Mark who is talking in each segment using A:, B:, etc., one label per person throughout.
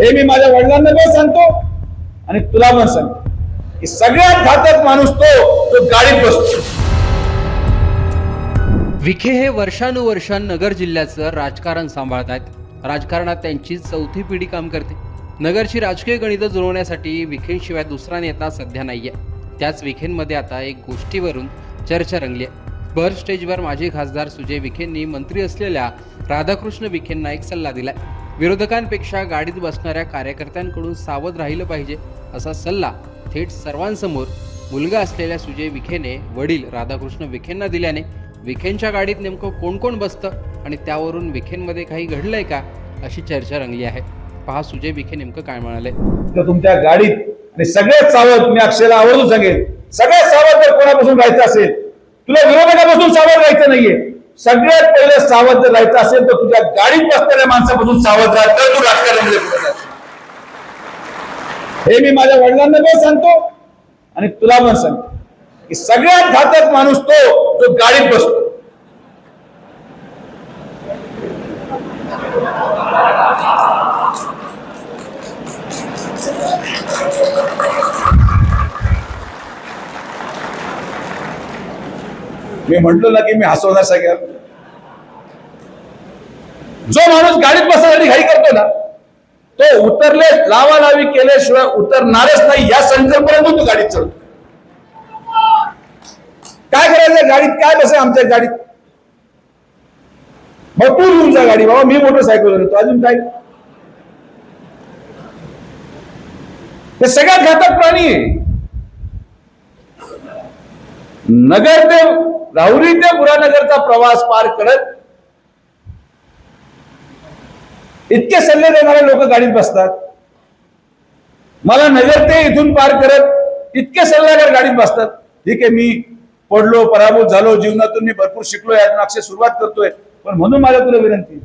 A: हे मी माझ्या वडिलांना पण सांगतो आणि तुला पण सांगतो. की सगळ्यात घातक माणूस तो तो गाडीत बसतो.
B: विखे हे वर्षानुवर्ष नगर जिल्ह्याचं राजकारण सांभाळत आहेत राजकारणात त्यांची चौथी पिढी काम करते. नगरची राजकीय गणितं जुळवण्यासाठी विखेंशिवाय दुसरा नेता सध्या नाहीये. त्याच विखेंमध्ये आता एक गोष्टीवरून चर्चा रंगली आहे. बर स्टेजवर माजी खासदार सुजय विखेंनी मंत्री असलेल्या राधाकृष्ण विखेंना एक सल्ला दिलाय. विरोधकांपेक्षा गाडीत बसणाऱ्या कार्यकर्त्यांकडून सावध राहिलं पाहिजे असा सल्ला थेट सर्वांसमोर मुलगा असलेल्या सुजय विखेने वडील राधाकृष्ण विखेंना दिल्याने विखेंच्या गाडीत नेमकं कोण कोण बसतं आणि त्यावरून विखेंमध्ये काही घडलंय का अशी चर्चा रंगली आहे. पहा सुजय विखे नेमकं काय म्हणाले.
A: तर तुमच्या गाडीत आणि सगळ्यात सावध मी अक्षयला आवर्जून सांगेन सगळ्यात सावध जर कोणापासून राहायचं असेल तुला विरोधकापासून सावध राहायचं नाहीये. सगळ्यात पहिलं सावध जर राहायचं असेल तर तुझ्या गाडीत बसणाऱ्या माणसापासून सावध राहा तर तू राजकारणामध्ये हे मी माझ्या वडिलांना पण सांगतो आणि तुला पण सांगतो की सगळ्यात घातक माणूस तो जो गाडीत बसतो. मी म्हटलो ना की मी हसवणार सगळ्यांना जो माणूस गाडीत बसण्यासाठी घाई करतो ना तो उतरले लावा लावी केल्याशिवाय उतरणारच नाही या संकल्पनेतून तो गाडीत चढतो काय करायचं गाडीत? काय बसे आमच्या गाडीत? मग तू घेऊन जा गाडी बाबा मी मोटरसायकल येतो अजून काय? हे सगळ्यात घातक प्राणी आहे. नगर ते राहुरी ते पुरानगरचा प्रवास पार करत इतके सल्ले देणारे लोक गाडीत बसतात. मला नगर ते इथून पार करत इतके सल्लागार गाडीत बसतात. ठीक आहे मी पडलो पराभूत झालो जीवनातून मी भरपूर शिकलो यातून अक्षय सुरुवात करतोय. पण म्हणून मला तुला विनंती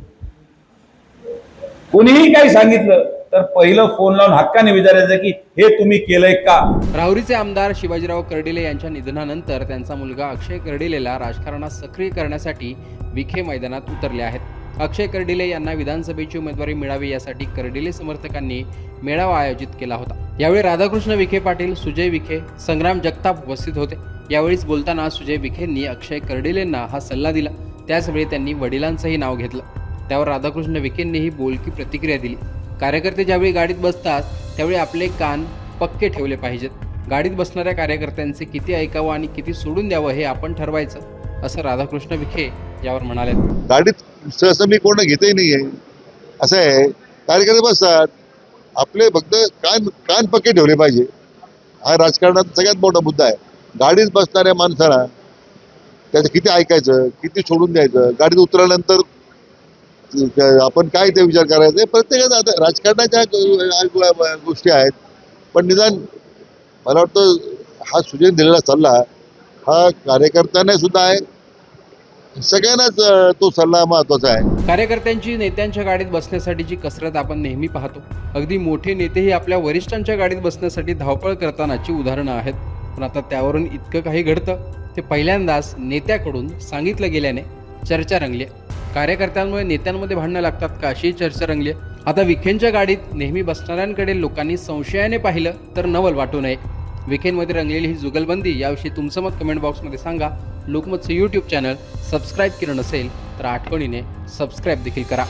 A: कोणीही काही सांगितलं तर पहिलं फोन लावून हक्काने विचारायचं की हे तुम्ही केलंय का?
B: राहुरीचे आमदार शिवाजीराव कर्डिले यांच्या निधनानंतर त्यांचा मुलगा अक्षय कर्डिलेला राजकारणात सक्रिय करण्यासाठी विखे मैदानात उतरले आहेत. अक्षय कर्डिले यांना विधानसभेची उमेदवारी मिळावी यासाठी कर्डिले समर्थकांनी मेळावा आयोजित केला होता. यावेळी राधाकृष्ण विखे पाटील सुजय विखे संग्राम जगताप उपस्थित होते. यावेळीच बोलताना सुजय विखेंनी अक्षय कर्डिलेंना हा सल्ला दिला. त्याचवेळी त्यांनी वडिलांचंही नाव घेतलं. त्यावर राधाकृष्ण विखेंनीही बोलकी प्रतिक्रिया दिली. कार्यकर्ते ज्यावेळी गाडीत बसतात त्यावेळी आपले कान पक्के ठेवले पाहिजेत. गाडीत बसणाऱ्या कार्यकर्त्यांचे किती ऐकावं आणि किती सोडून द्यावं हे आपण ठरवायचं असं राधाकृष्ण विखे यावर म्हणाले.
C: गाडीत सहसा मी कोण घेतही नाहीये असं आहे कार्यकर्ते बसतात. आपले फक्त कान कान पक्के ठेवले पाहिजे. हा राजकारणात सगळ्यात मोठा मुद्दा आहे. गाडीत बसणाऱ्या माणसाला त्याचं किती ऐकायचं किती सोडून द्यायचं गाडीत उतरल्यानंतर आपण काय ते विचार करायचे? प्रत्येकाचा आता राजकारणाच्या गोष्टी आहेत. पण निदान मला वाटतं हा सुजन दिलेला सल्ला हा कार्यकर्त्यांना सुद्धा आहे. सगळ्यांनाच तो सल्ला महत्त्वाचा आहे.
B: कार्यकर्त्यांची नेत्यांच्या गाडीत बसण्यासाठीची कसरत आपण नेहमी पाहतो अगदी मोठे नेतेही आपल्या वरिष्ठांच्या गाडीत बसण्यासाठी धावपळ करतानाची उदाहरणं आहेत. पण आता त्यावरून इतकं काही घडतं ते पहिल्यांदाच नेत्याकडून सांगितलं गेल्याने चर्चा रंगली कार्यकर्त्यांमुळे नेत्यांमध्ये भांडणं लागतात का अशी चर्चा रंगली आहे. आता विखेंच्या गाडीत नेहमी बसणाऱ्यांकडे लोकांनी संशयाने पाहिलं तर नवल वाटू नये. विखेंमध्ये रंगलेली ही जुगलबंदी याविषयी तुमचं मत कमेंट बॉक्समध्ये सांगा. लोकमतचं यूट्यूब चॅनल सबस्क्राईब केलं नसेल तर आठवणीने सबस्क्राईब देखील करा.